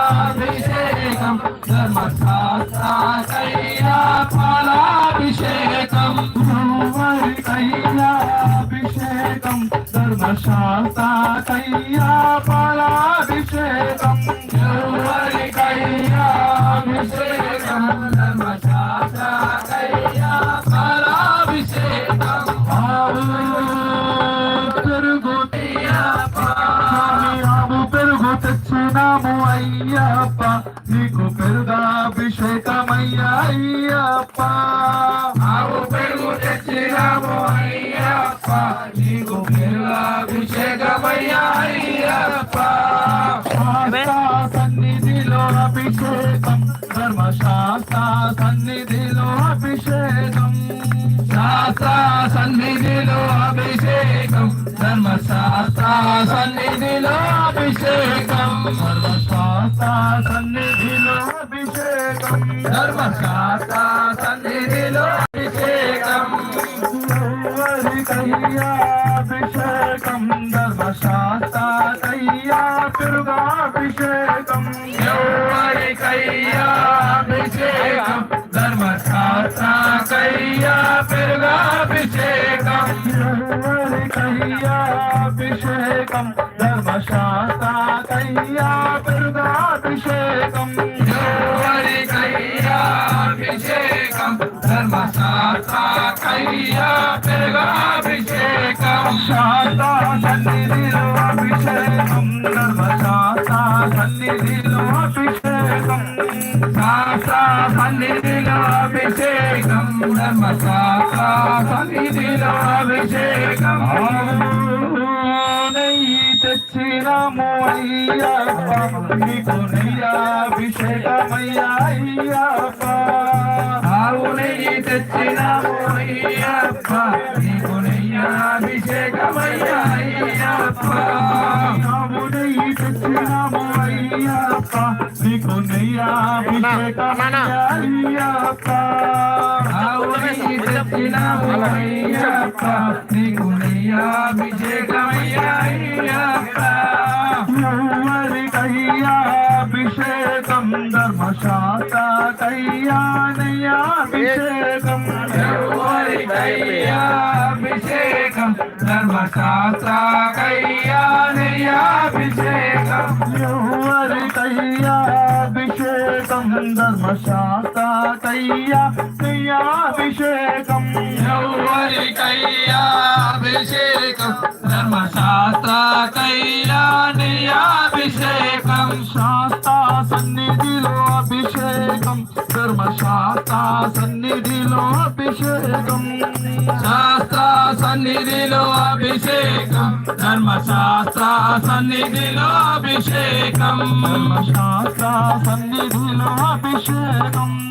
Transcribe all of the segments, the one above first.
ఎవరికయ్యాభిషేకం ధర్మశాస్త్రకయ్యా ఫలాభిషేకం ఎవరికయ్యాభిషేకం ధర్మశాస్త్రకయ్యా ఫలాభిషేకం తెచ్చినాము అయ్యప్ప నీకు పెరుగాభిషేకమయ్యా అయ్యప్ప. ఆవు పెరుగు తెచ్చినాము అయ్యప్ప నీకు పెరుగాభిషేకమయ్యా అయ్యప్ప. శాస్త్ర సన్నిధిలో అభిషేకం ధర్మశాస్త్ర సన్నిధిలో అభిషేకం. శాస్త్ర సన్నిధిలో అభిషేకం. ధర్మశాస్త్ర సన్నిధిలో అభిషేకం. ధర్మశాస్త్ర సన్నిధిలో అభిషేకం. ధర్మశాస్త్ర సన్నిధిలో అభిషేకం. ఎవరికయ్యా అభిషేకం ధర్మశాస్త్రకయ్యా పెరుగాభిషేకం. ఎవరికయ్యా పెరుగాభిషేకం ఎవరికయ్యా అభిషేకం. ధర్మశాస్త్రకయ్యా పెరుగాభిషేకం ఎవరికయ్యా అభిషేకం. ధర్మశాస్త్రకయ్యా పెరుగాభిషేకం శాస్త్ర సన్నిధిలో అభిషేకం. ధర్మశాస్త్ర సన్నిధిలో అభిషేకం. సన్నిధిలో అభిషేకం. ధర్మశాస్త్ర అభిషేకం నెయ్యి అయ్యప్ప నీకు నెయ్యాభిషేకమయ్యా ఆవు నెయ్యి తెచ్చినాము అయ్యప్ప నీకు నెయ్యాభిషేకమయ్యా అయ్యప్ప నెయ్యి తెచ్చినాము అయ్యప్ప నీకు అయ్యప్ప ఆవు నెయ్యి అభిషేకం. ధర్మశాస్త్రకయ్యా నయ్యాభిషేకం ఎవరికయ్యా అభిషేకం. ధర్మశాస్త్రకయ్యా ఎవరికయ్యా అభిషేకం. ఎవరికయ్యా అభిషేకం. ధర్మశాస్త్రకయ్యా నెయ్యాభిషేకం శాస్త్ర సన్నిధిలో అభిషేకం. ధర్మశాస్త్ర సన్నిధిలో అభిషేకం. శాస్త్ర సన్నిధిలో అభిషేకం. ధర్మశాస్త్ర సన్నిధిలో అభిషేకం. ధర్మశాస్త్ర సన్నిధిలో అభిషేకం.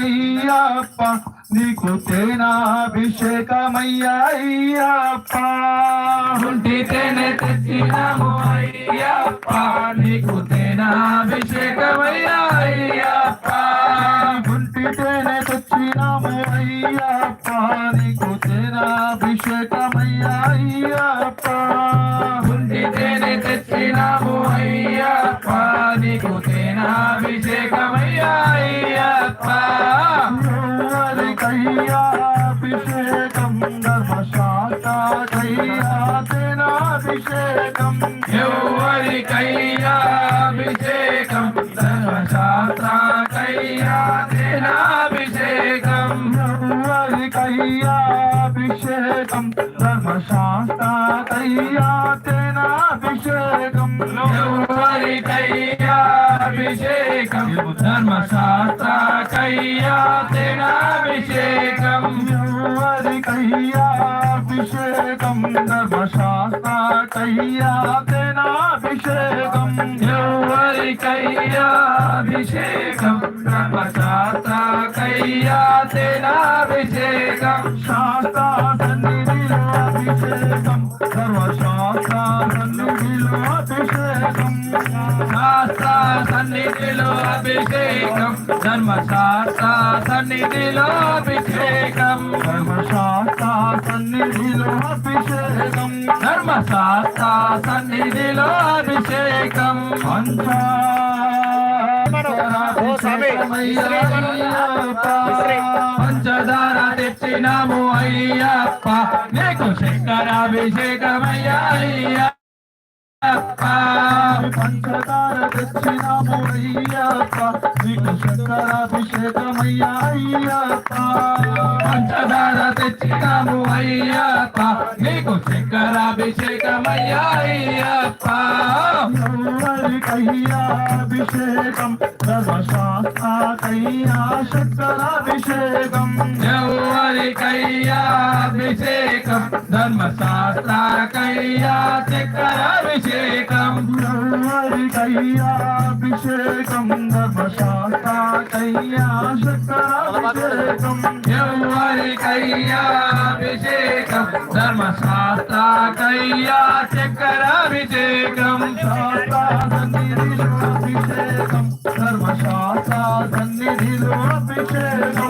అయ్యప్ప నీకు తేనాభిషేకమయ్యా అయ్యప్ప కుంటి తేనె తెచ్చినాము అయ్యప్ప నీకు తేనాభిషేకమయ్యా అయ్యప్ప గుంటి తేనె తెచ్చినాము అయ్యప్ప ఎవరికయ్యా అభిషేకం ధర్మశాస్త్రకయ్యా తేనాభిషేకం ఎవరికయ్యా అభిషేకం ధర్మశాస్త్రకయ్యా తేనాభిషేకం ఎవరికయ్యా అభిషేకం ధర్మశాస్త్రకయ్యా తేన అభిషేకం తేనాభిషేకం శాస్త్ర సన్నిధిలో అభిషేకం. సర్వశాస్త్ర సన్నిధిలో అభిషేకం. శాస్త్ర సన్నిధిలో అభిషేకం. ధర్మశాస్త్ర సన్నిధిలో అభిషేకం. ధర్మశాస్త్ర సన్నిధిలో అభిషేకం. ధర్మశాస్త్ర సన్నిధిలో అభిషేకం పంచదార తెచ్చినాము అయ్యప్ప నీకు శంకరాభిషేకమయ్యా అయ్యప్ప పంచదార తెచ్చినాము అయ్యప్ప నీకు శంకరాభిషేకమయ్యా అయ్యప్ప పంచదార తెచ్చినాము అయ్యప్ప నీకు శంకరాభిషేకమయ్యా అయ్యప్ప ఎవరికయ్యా అభిషేకం సర్వశాస్త్రకయ్యా శంకరాభిషేకం ఎవరికయ్యా అభిషేకం ధర్మశాస్త్రకయ్యా చక్రాభిషేకం ఎవరికయ్యా అభిషేకం? ధర్మశాస్త్రకయ్యా చక్రాభిషేకం శాస్త్ర సన్నిధిలో అభిషేకం ధర్మశాస్త్ర సన్నిధిలో అభిషేకం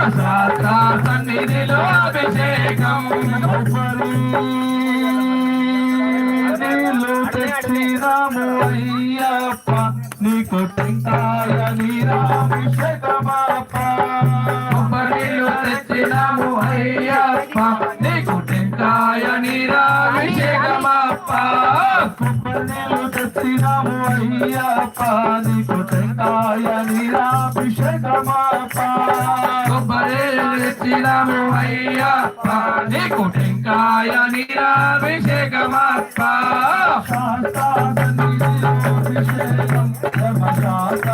ధర్మశాస్త్ర సన్నిధిలో అభిషేకం. కొబ్బరి నీకు టెంకాయ నీరాభిషేకమాప కొబ్బరిలు తెచ్చినాము అయ్యప్ప నీకు టెంకాయ నీరాభిషేకమప్ప కొబ్బరిలు తెచ్చినాము అయ్యప్ప నీకు టెంకాయ తెచ్చినాము అయ్యప్ప నీకు టెంకాయ నీరాభిషేకమప్ప శాస్త్ర సన్నిధిలో అభిషేకం ధర్మశాస్త్ర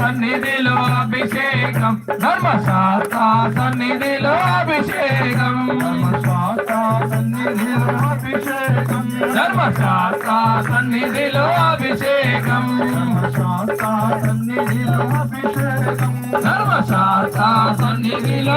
సన్నిధిలో అభిషేకం. ధర్మశాస్త్ర సన్నిధిలో అభిషేకం ధర్మశాస్త్ర సన్నిధిలో అభిషేకం ధర్మశాస్త్ర సన్నిధిలో అభిషేకం. ధర్మశాస్త్ర సన్నిధిలో అభిషేకం ధర్మశాస్త్ర సన్నిధిలో